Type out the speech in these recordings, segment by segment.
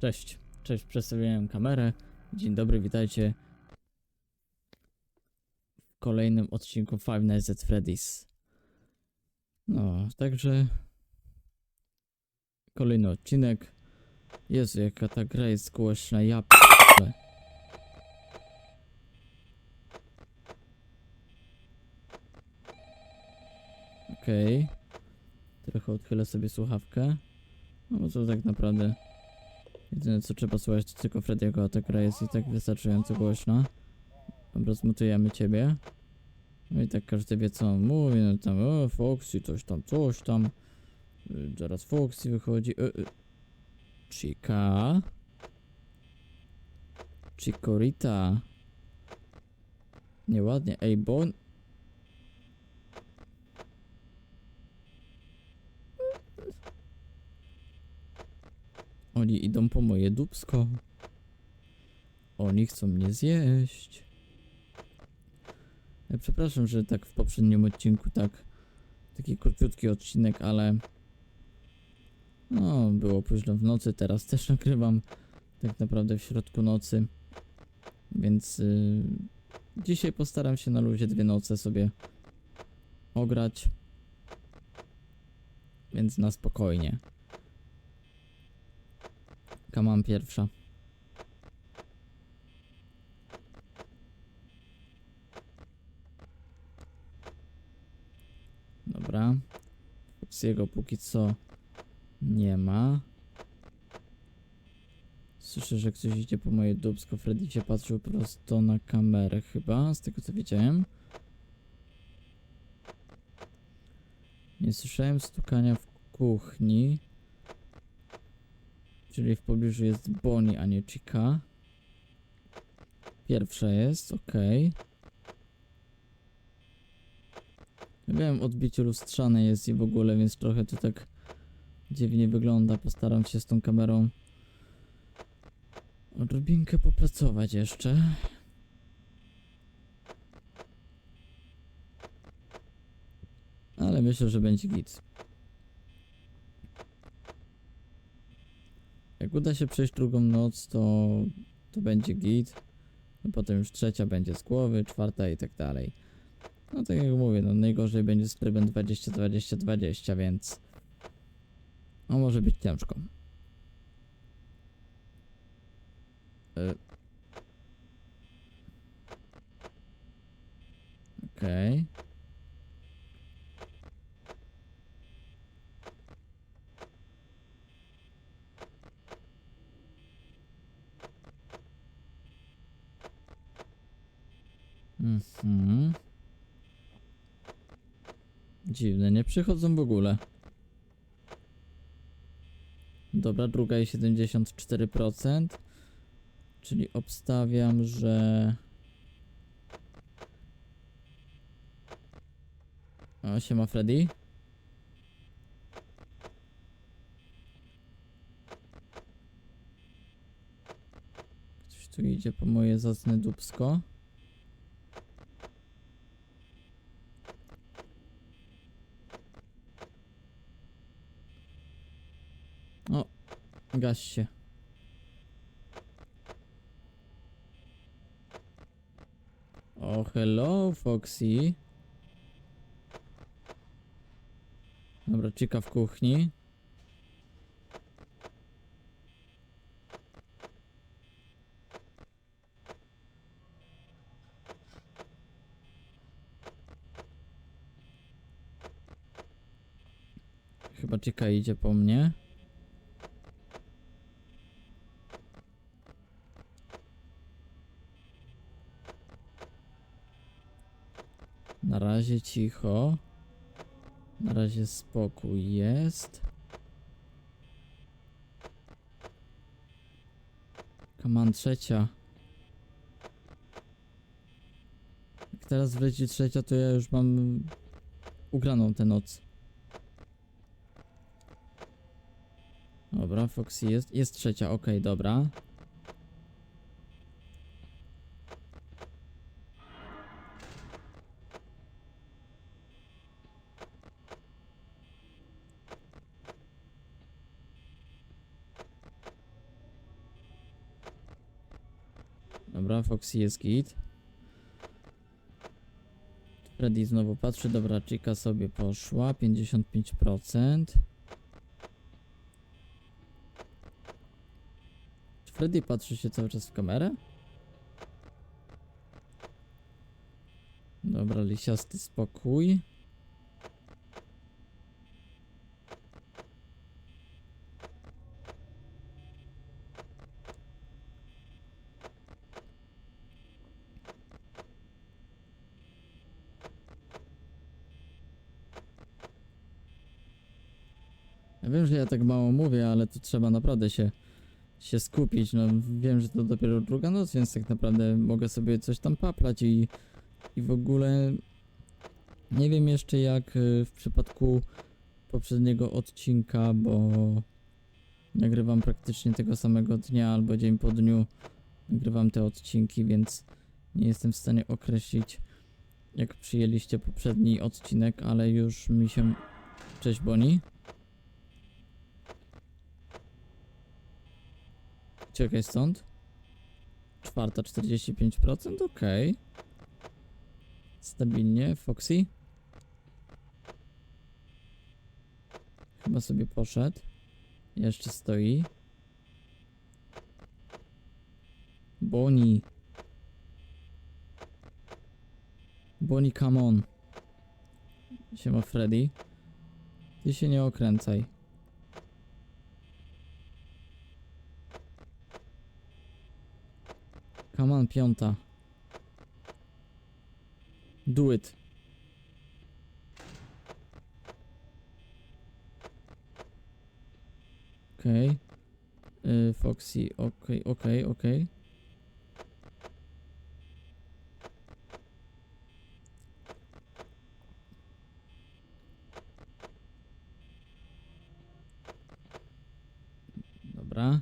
Cześć, cześć, przedstawiłem kamerę. Dzień dobry, witajcie w kolejnym odcinku Five Nights at Freddy's. No, także kolejny odcinek. Jezu, jaka ta gra jest głośna, ja p***le. Okej. Trochę odchylę sobie słuchawkę. No bo to tak naprawdę Jedyne co trzeba słuchać to tylko Frediego, a ta gra jest i tak wystarczająco głośna. Dobra, zmutujemy ciebie. No i tak każdy wie co on mówi, no tam o Foxy, coś tam, coś tam. Y, Zaraz Foxy wychodzi. Y, y. Chica. Chikorita. Nieładnie. Ej, bo... Oni idą po moje dubsko. Oni chcą mnie zjeść. Ja przepraszam, że tak w poprzednim odcinku tak taki króciutki odcinek, ale no było późno w nocy, teraz też nagrywam tak naprawdę w środku nocy. Więc y, dzisiaj postaram się na luzie dwie noce sobie ograć. Więc na spokojnie. Kamam pierwsza. Dobra. Jego póki co nie ma. Słyszę, że ktoś idzie po moje dubsko. Freddy się patrzył prosto na kamerę chyba, z tego co widziałem. Nie słyszałem stukania w kuchni. Czyli w pobliżu jest Bonnie, a nie Chica. Pierwsza jest. Ja wiem, odbicie lustrzane jest i w ogóle, więc trochę to tak dziwnie wygląda. Postaram się z tą kamerą odrobinkę popracować jeszcze. Ale myślę, że będzie git. Jak uda się przejść drugą noc, to, to będzie git. No potem już trzecia będzie z głowy, czwarta i tak dalej. No tak jak mówię, no najgorzej będzie z trybem 20-20-20, więc no może być ciężko. Y. Okej. Mhm. Dziwne, nie przychodzą w ogóle. Dobra, druga i 74%. Czyli obstawiam, że... O, siema Freddy. Ktoś tu idzie po moje zacne dubsko. O, gaś się. O, hello, Foxy. Dobra, chica w kuchni. Chyba chica idzie po mnie. Na razie cicho. Na razie spokój jest. Kaman trzecia. Jak teraz wleci trzecia, to ja już mam ugraną tę noc. Dobra, Foxy jest. Jest trzecia, okej, dobra. Dobra, Foxy jest git. Freddy znowu patrzy, dobra, Chica sobie poszła, 55%. Czy Freddy patrzy się cały czas w kamerę? Dobra, lisiasty spokój. Wiem, że ja tak mało mówię, ale tu trzeba naprawdę się, się skupić. No, wiem, że to dopiero druga noc, więc tak naprawdę mogę sobie coś tam paplać i, i w ogóle nie wiem jeszcze jak y, w przypadku poprzedniego odcinka, bo nagrywam praktycznie tego samego dnia albo dzień po dniu nagrywam te odcinki, więc nie jestem w stanie określić jak przyjęliście poprzedni odcinek, ale już mi się... Cześć Boni. Czekaj stąd. Czwarta 45%, okej. Stabilnie, Foxy. Chyba sobie poszedł. Jeszcze stoi. Boni. Boni, come on. Siema Freddy. Ty się nie okręcaj. Come on, piąta. Do it. Okej. Okay. Foxy, okej, okay, okej, okay, okej. Dobra.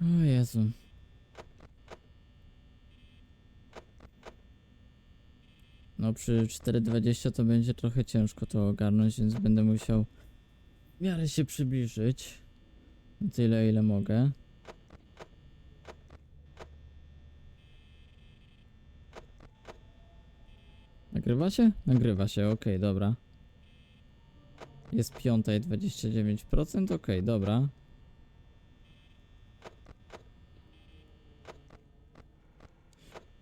O Jezu. No przy 4.20 to będzie trochę ciężko to ogarnąć, więc będę musiał w miarę się przybliżyć. Tyle ile mogę. Nagrywa się? Nagrywa się, okej, dobra. Jest piąta i 29%, okej, dobra.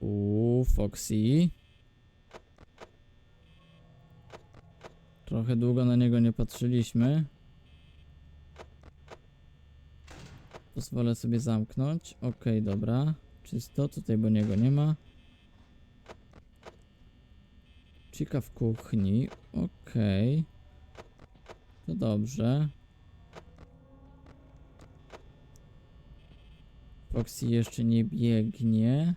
Uuu, Foxy. Trochę długo na niego nie patrzyliśmy. Pozwolę sobie zamknąć. Okej, dobra. Czysto, tutaj bo niego nie ma. Chica w kuchni. Okej. To dobrze. Foxy jeszcze nie biegnie.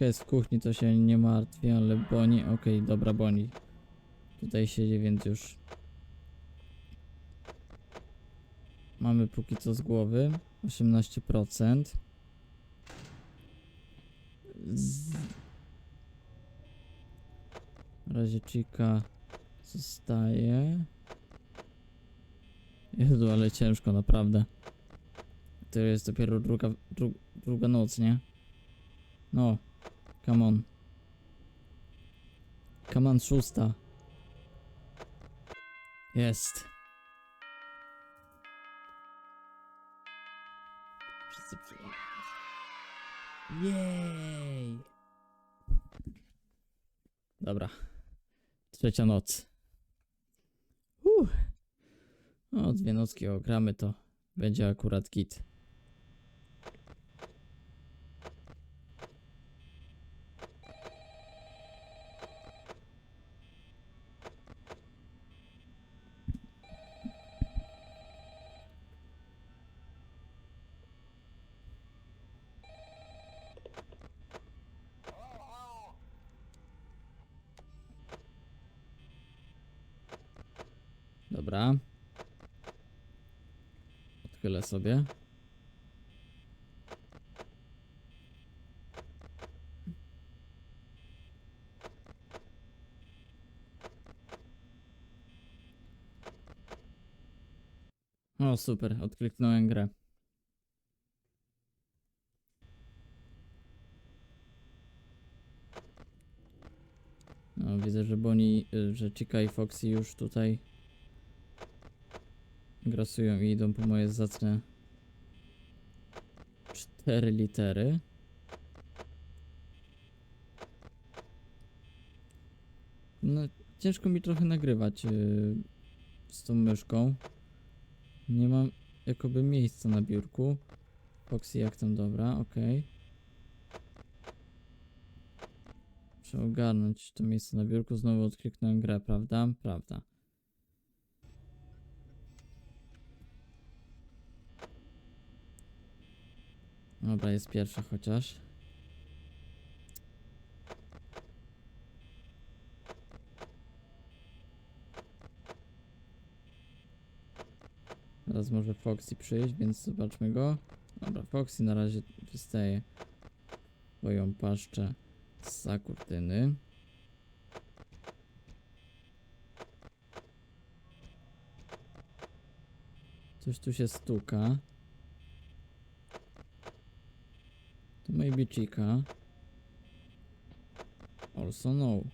Jest w kuchni, to się nie martwię, ale Boni, okej, dobra Boni. Tutaj siedzi, więc już mamy póki co z głowy 18%. Z... Razie Chica zostaje. Jezu, ale ciężko naprawdę. To jest dopiero druga, dru, druga noc, nie? No, come on. Come on, szósta. Jest. Wszyscy przyjdą. Jej. Dobra. Trzecia noc. Uff. O, dwie nocki ogramy to będzie akurat git. Dobra. Odchylę sobie. O, super, odkliknąłem grę. No, widzę, że Bonnie, y, że Chica i Foxy już tutaj grasują i idą po moje zacne cztery litery. No, ciężko mi trochę nagrywać yy, z tą myszką. Nie mam jakoby miejsca na biurku. Foxy jak tam, dobra, okej. Muszę ogarnąć to miejsce na biurku. Znowu odkliknąłem grę, prawda? Prawda. Dobra, jest pierwsza chociaż. Teraz może Foxy przyjść, więc zobaczmy go. Dobra, Foxy na razie wystaje swoją paszczę za kurtyny. Coś tu się stuka. Maybe Chica. Also no.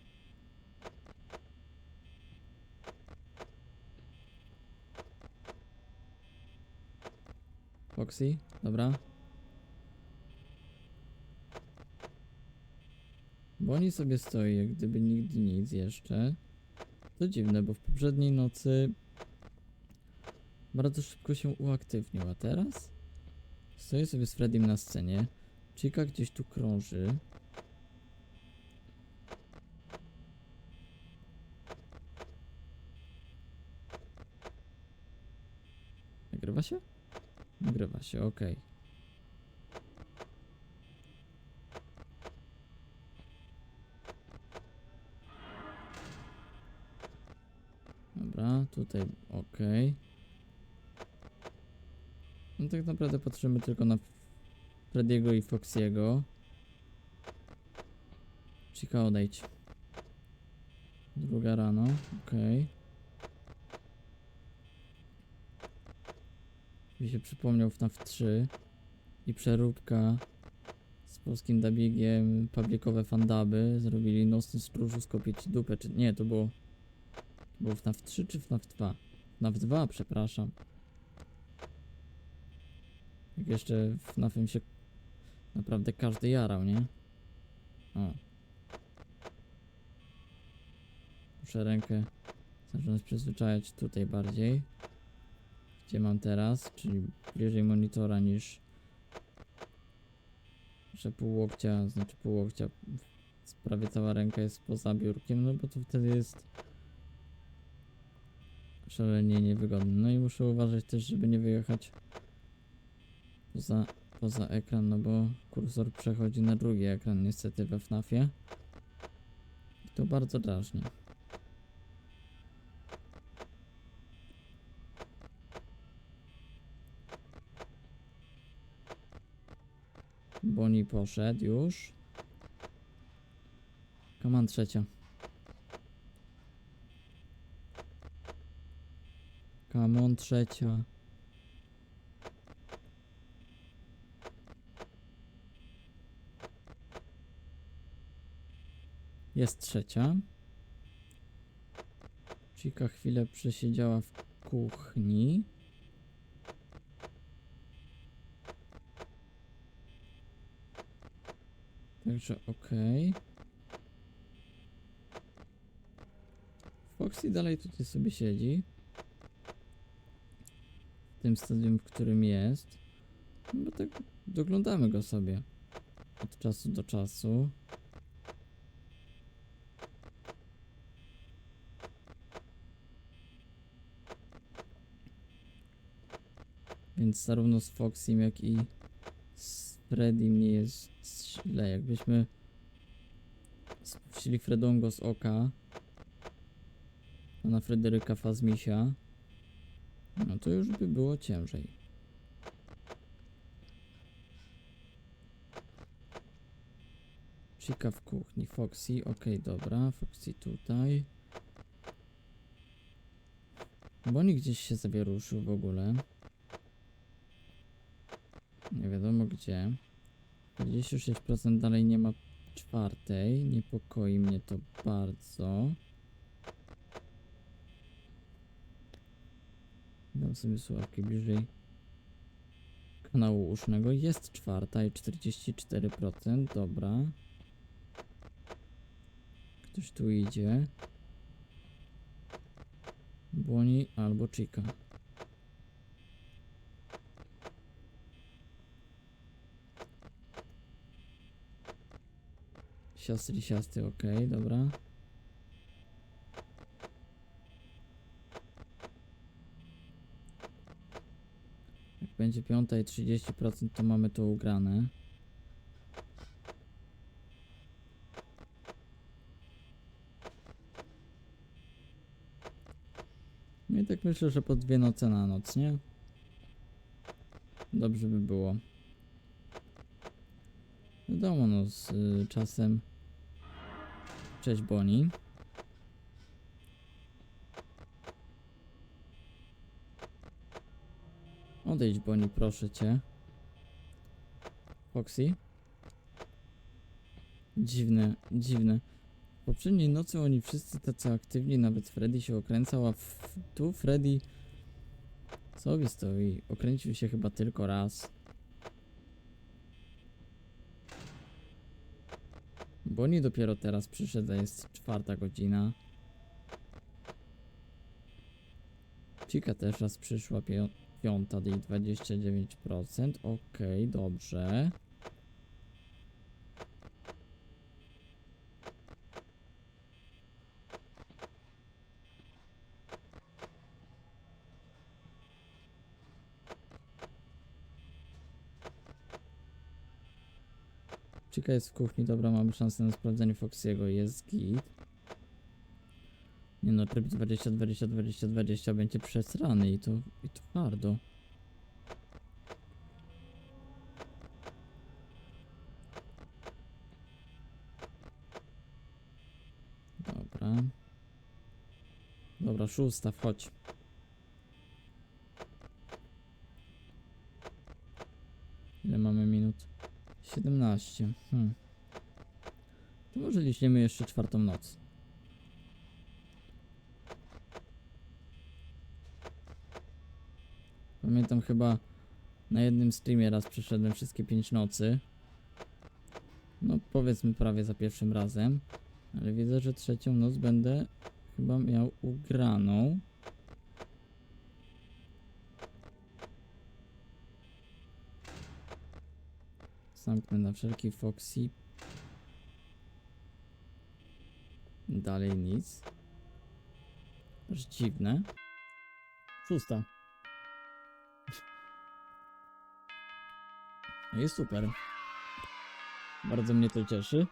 Foxy, dobra. Bo oni sobie stoi, jak gdyby nigdy nic jeszcze. To dziwne, bo w poprzedniej nocy bardzo szybko się uaktywnił, a teraz stoję sobie z Freddym na scenie. Chica gdzieś tu krąży. Nagrywa się? Nagrywa się, tutaj okej. No tak naprawdę patrzymy tylko na Frediego i Foxiego. Chica odejdź. Druga rano, okej. Mi się przypomniał FNAF 3 i przeróbka z polskim dubbingiem publikowe fandaby zrobili Nocny Stróżu skopić ci dupę, czy nie, to było to było FNAF 3 czy FNAF 2? FNAF 2, przepraszam. Jak jeszcze FNAFem się naprawdę każdy jarał, nie? O. Muszę rękę zacząć przyzwyczajać tutaj bardziej. Gdzie mam teraz, czyli bliżej monitora niż że pół łokcia, znaczy pół łokcia, prawie cała ręka jest poza biurkiem, no bo to wtedy jest szalenie niewygodne. No i muszę uważać też, żeby nie wyjechać poza, poza ekran, no bo kursor przechodzi na drugi ekran niestety we FNAFie. I to bardzo drażni. Boni poszedł już. Kaman trzecia. Kamon trzecia. Jest trzecia. Chica chwilę przesiedziała w kuchni. Także okej. Foxy dalej tutaj sobie siedzi. W tym stadium, w którym jest. No bo tak doglądamy go sobie. Od czasu do czasu. Więc zarówno z Foxym, jak i z Freddym nie jest źle. Jakbyśmy spuścili Fredongo z oka na Fryderyka Fazmisia, no to już by było ciężej. Chica w kuchni, Foxy, okej, dobra, Foxy tutaj. Bonnie gdzieś się sobie ruszył w ogóle. Nie wiadomo gdzie. 46% dalej nie ma czwartej. Niepokoi mnie to bardzo. Dam sobie słuchawki bliżej kanału usznego. Jest czwarta i 44%. Dobra. Ktoś tu idzie. Błoni albo Chica. Siostry, siastry, okej, dobra. Jak będzie piąta i 30% to mamy to ugrane. No i tak myślę, że po dwie noce na noc, nie? Dobrze by było. Wiadomo, no z y, czasem. Cześć Boni. Odejdź Boni, proszę cię. Foxy. Dziwne, dziwne. Poprzedniej nocy oni wszyscy tacy aktywni, nawet Freddy się okręcał, a tu Freddy sobie stoi. Okręcił się chyba tylko raz. Boni dopiero teraz przyszedł, jest czwarta godzina. Chica też raz przyszła, pią piąta i 29%. Okej, dobrze. Chica jest w kuchni, dobra, mamy szansę na sprawdzenie Foxiego, jest git. Nie no, tryb 20, 20, 20, 20 będzie przesrany i to, i to hardo. Dobra. Dobra, szósta, wchodź. Ile mamy minut? 17. Hmm. To może liczymy jeszcze czwartą noc. Pamiętam chyba na jednym streamie raz przeszedłem wszystkie 5 nocy. No powiedzmy prawie za pierwszym razem. Ale widzę, że trzecią noc będę chyba miał ugraną. Zamknę na wszelki Foxy. Dalej nic. Aż dziwne. Szósta. I super. Bardzo mnie to cieszy.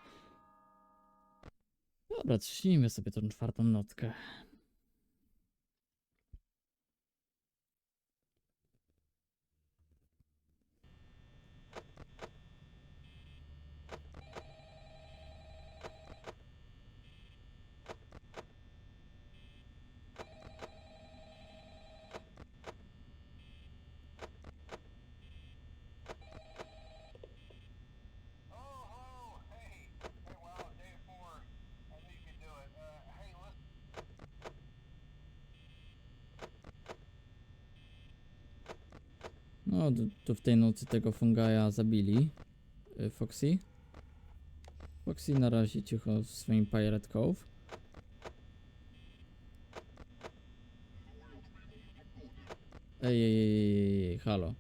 Dobra, trzyśnijmy sobie tą czwartą notkę. No, to, w tej nocy tego fungaja zabili. y, Foxy. Foxy na razie cicho w swoim Pirate Cove. Ej, ej, ej, ej, halo.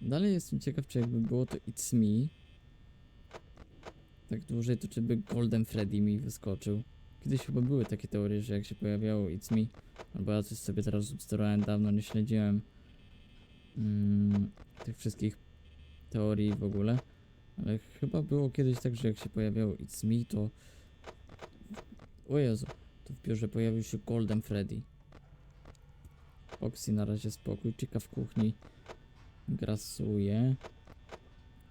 Dalej jestem ciekaw, czy jakby było to It's Me. Tak dłużej, to czy by Golden Freddy mi wyskoczył. Kiedyś chyba były takie teorie, że jak się pojawiało It's Me, albo ja coś sobie teraz obsterowałem dawno, nie śledziłem mm, tych wszystkich teorii w ogóle. Ale chyba było kiedyś tak, że jak się pojawiało It's Me, to... O Jezu, to w biurze pojawił się Golden Freddy. Foxy na razie spokój, Chica w kuchni grasuje.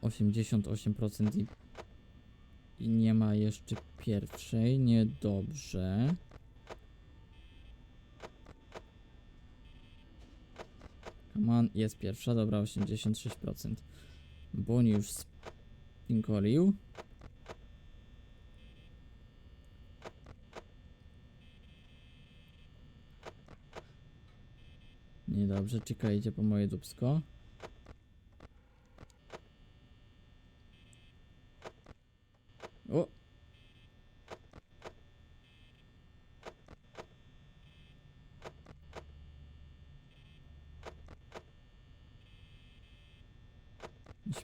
88% i, i nie ma jeszcze pierwszej, niedobrze. Come on, jest pierwsza, dobra, 86%. Boni już spinkolił. Niedobrze, idzie po moje dubsko. O!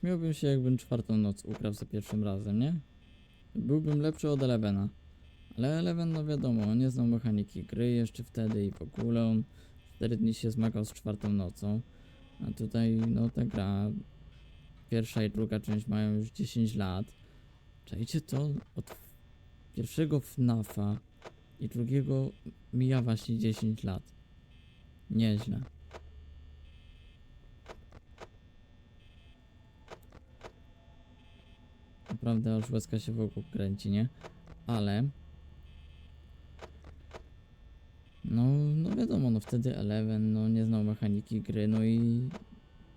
Śmiałbym się, jakbym czwartą noc ukradł za pierwszym razem, nie? Byłbym lepszy od Elevena. Ale Eleven, no wiadomo, on nie znał mechaniki gry jeszcze wtedy i w ogóle on 4 dni się zmagał z czwartą nocą. A tutaj, no ta gra, pierwsza i druga część mają już 10 lat. Czajcie to? Od pierwszego FNAFa i drugiego mija właśnie 10 lat. Nieźle. Naprawdę aż łezka się wokół kręci, nie? Ale... No, no wiadomo, no wtedy Eleven no, nie znał mechaniki gry, no i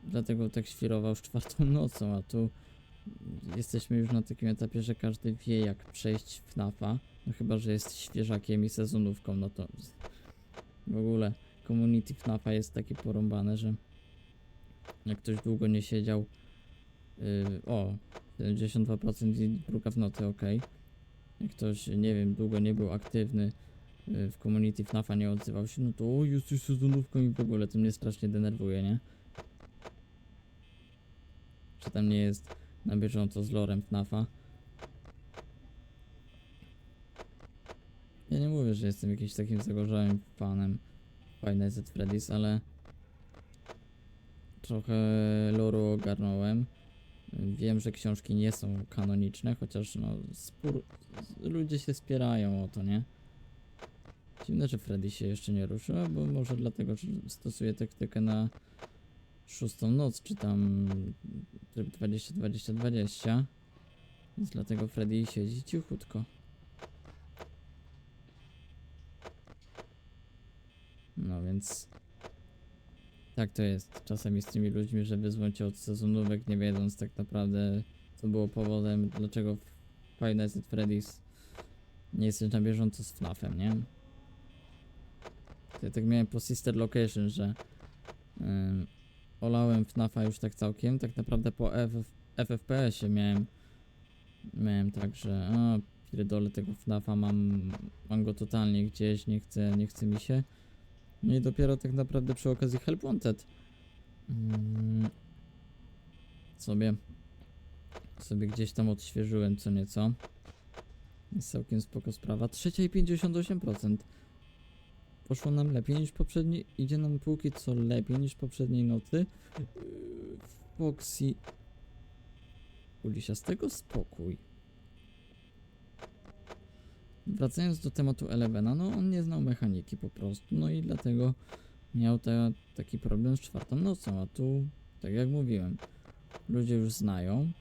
dlatego tak świrował z czwartą nocą, a tu jesteśmy już na takim etapie, że każdy wie jak przejść FNAFa, no chyba, że jest świeżakiem i sezonówką, no to w ogóle community FNAFa jest takie porąbane, że jak ktoś długo nie siedział, yy, o, 72% i druga w nocy, ok. Jak ktoś, nie wiem, długo nie był aktywny y, w community FNAFa, nie odzywał się, no to o, jesteś sezonówką i w ogóle to mnie strasznie denerwuje, nie? Czy tam nie jest na bieżąco z lorem FNAFa? Ja nie mówię, że jestem jakimś takim zagorzałym fanem Five Nights Freddy's, ale trochę loru ogarnąłem. Wiem, że książki nie są kanoniczne, chociaż no spór... ludzie się spierają o to, nie? Dziwne, że Freddy się jeszcze nie ruszył, bo może dlatego, że stosuje taktykę na szóstą noc, czy tam tryb 20-20-20. Więc dlatego Freddy siedzi cichutko. No więc tak to jest czasami z tymi ludźmi, że wyzwą od sezonówek, nie wiedząc tak naprawdę, co było powodem, dlaczego Five Nights at Freddy's nie jesteś na bieżąco z FNAF-em, nie? Ja tak miałem po Sister Location, że ym, olałem FNAF-a już tak całkiem, tak naprawdę po FF, FFPS-ie miałem miałem tak, że a, pierdolę tego FNAF-a, mam, mam go totalnie gdzieś, nie chcę, nie chce mi się. No i dopiero tak naprawdę przy okazji Help Wanted mm, sobie sobie gdzieś tam odświeżyłem co nieco. Jest całkiem spoko sprawa. Trzecia i 58%. Poszło nam lepiej niż poprzedniej. Idzie nam póki co lepiej niż poprzedniej nocy. Yy, Foxy. Ulisia, z tego spokój. Wracając do tematu Elevena, no on nie znał mechaniki po prostu, no i dlatego miał te, taki problem z czwartą nocą, a tu, tak jak mówiłem, ludzie już znają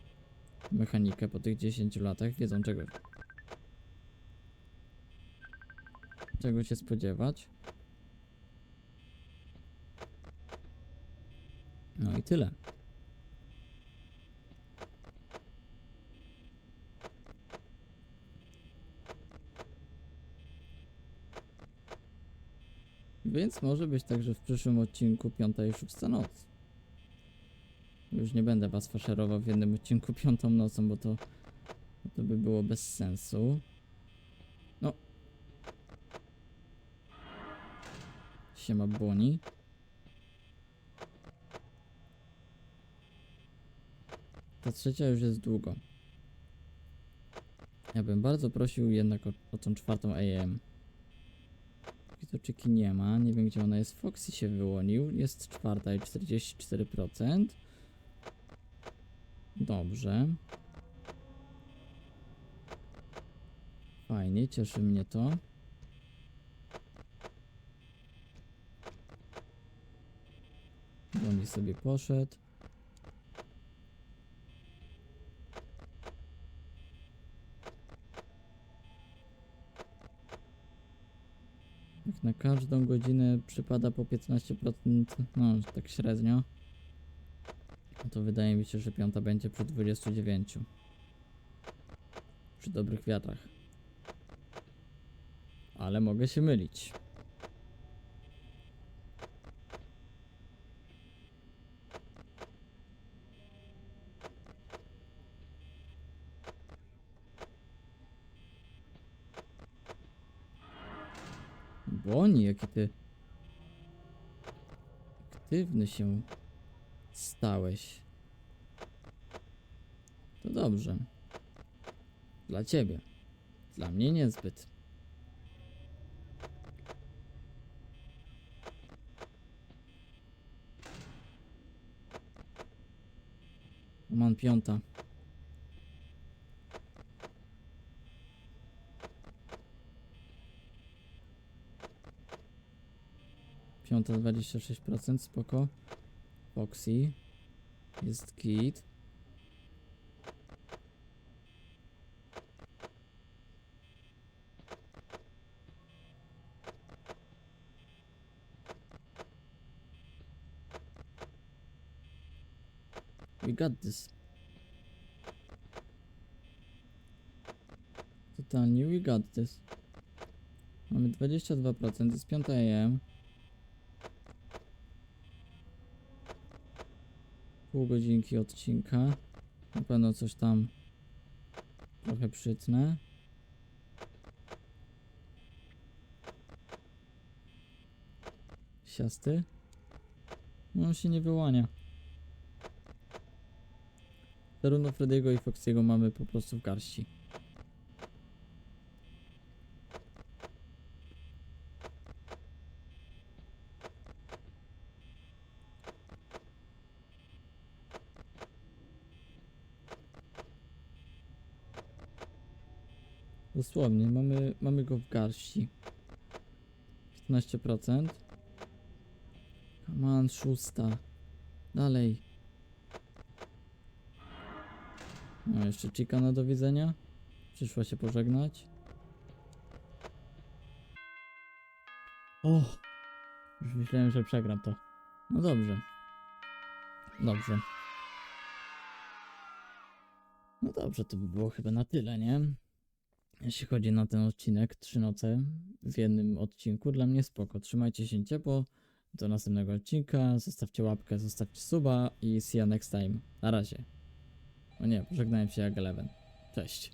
mechanikę po tych 10 latach, wiedzą czego czego się spodziewać. No i tyle. Więc może być tak, że w przyszłym odcinku piąta i szósta noc. Już nie będę was faszerował w jednym odcinku piątą nocą, bo to, to by było bez sensu. No. Siema Boni. Ta trzecia już jest długo. Ja bym bardzo prosił jednak o, o tą czwartą AM. Widoczyki nie ma, nie wiem gdzie ona jest. Foxy się wyłonił, jest czwarta i 44%. Dobrze. Fajnie, cieszy mnie to. Boni sobie poszedł. Każdą godzinę przypada po 15%, no tak średnio. No to wydaje mi się, że piąta będzie przy 29. Przy dobrych wiatrach. Ale mogę się mylić. Boni, jaki ty aktywny się stałeś. To dobrze. Dla ciebie. Dla mnie niezbyt. Mam piąta. Piąta 26%, spoko. Foxy. Jest git. We got this. Totalnie, we got this. Mamy 22%, jest 5 AM. Pół godzinki odcinka. Na pewno coś tam trochę przytnę. Siasty. No on się nie wyłania. Zarówno Frediego i Foxiego mamy po prostu w garści. Dosłownie, mamy, mamy go w garści. 15%. Come on, szósta. Dalej. No, jeszcze Chicana do widzenia. Przyszła się pożegnać. O! Już myślałem, że przegram to. No dobrze. Dobrze. No dobrze, to by było chyba na tyle, nie? Jeśli chodzi na ten odcinek, trzy noce w jednym odcinku, dla mnie spoko. Trzymajcie się ciepło. Do następnego odcinka. Zostawcie łapkę, zostawcie suba i see you next time. Na razie. O nie, pożegnałem się jak Eleven. Cześć.